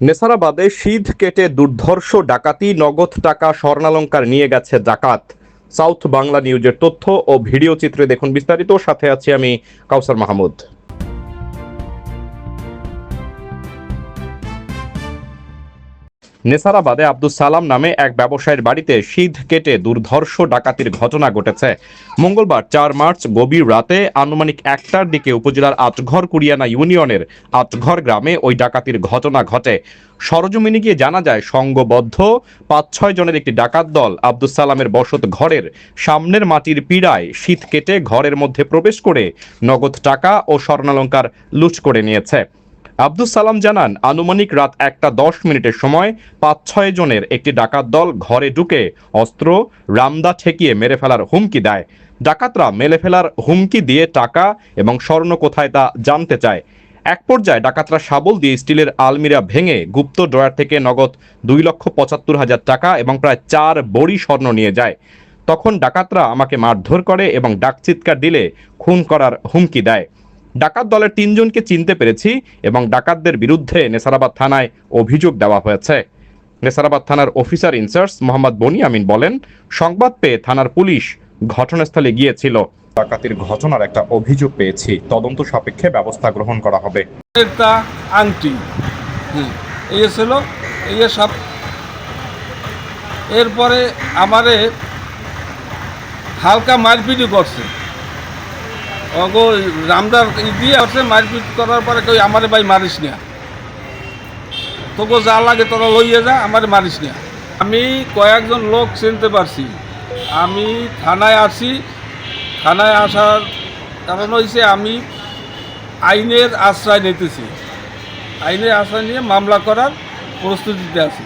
নেসারাবাদে শীত কেটে দুর্ধর্ষ ডাকাতি, নগদ টাকা, স্বর্ণালঙ্কার নিয়ে গেছে ডাকাত সাউথ বাংলা নিউজের তথ্য ও ভিডিও চিত্রে দেখুন বিস্তারিত। সাথে আছি আমি কাউসার মাহমুদ। নেসারাবাদে আব্দুল সালাম নামে এক ব্যবসায়ীর বাড়িতে শীত কেটে দুর্ধর্ষ ডাকাতির ঘটনা ঘটেছে। মঙ্গলবার চার মার্চ গভীর রাতে আনুমানিক একটার দিকে উপজেলার আটঘর কুরিয়ানা ইউনিয়নের আটঘর গ্রামে ওই ডাকাতির ঘটনা ঘটে। সরজমিনে গিয়ে জানা যায় সংঘবদ্ধ পাঁচ ছয় জনের একটি ডাকাত দল আব্দুল সালামের বসত ঘরের সামনের মাটির পীড়ায় শীত কেটে ঘরের মধ্যে প্রবেশ করে নগদ টাকা ও স্বর্ণালঙ্কার লুট করে নিয়েছে। আব্দুল সালাম জানান, আনুমানিক রাত একটা দশ মিনিটের সময় পাঁচ ছয় জনের একটি ডাকাত দল ঘরে ঢুকে অস্ত্র রামদা ঠেকিয়ে মেরে ফেলার হুমকি দেয়। ডাকাতরা মেরে ফেলার হুমকি দিয়ে টাকা এবং স্বর্ণ কোথায় তা জানতে চায়। এক পর্যায়ে ডাকাতরা শাবল দিয়ে স্টিলের আলমিরা ভেঙে গুপ্ত ড্রয়ার থেকে নগদ দুই লক্ষ পঁচাত্তর হাজার টাকা এবং প্রায় চার বড়ি স্বর্ণ নিয়ে যায়। তখন ডাকাতরা আমাকে মারধর করে এবং ডাক চিৎকার দিলে খুন করার হুমকি দেয়। ডাকাত দলের তিনজনকে চিনতে পেরেছি এবং ডাকাতদের বিরুদ্ধে নেসারাবাদ থানায় অভিযোগ দেওয়া হয়েছে। নেসারাবাদ থানার অফিসার ইনচার্জ মোহাম্মদ বনি আমিন বলেন সংবাদ পেয়ে থানার পুলিশ ঘটনাস্থলে গিয়েছিল। ডাকাতির ঘটনার একটা অভিযোগ পেয়েছি। তদন্ত সাপেক্ষে ব্যবস্থা গ্রহণ করা হবে। একটা আংটি। হ্যাঁ এই ছিল এই সব। এরপরে আমারে হালকা মারপিটই করছে। অগো রামদার দিয়ে করছে মারপিট করার পরে কই, আমারে ভাই মারিস না। তোকে যা লাগে তোরা লইয়ে যা, আমারে মারিস না। আমি কয়েকজন লোক চিনতে পারছি। আমি থানায় আসি। থানায় আসার কারণ হয়েছে আমি আইনের আশ্রয় নিতেছি। আইনের আশ্রয় নিয়ে মামলা করার প্রস্তুতিতে আছি।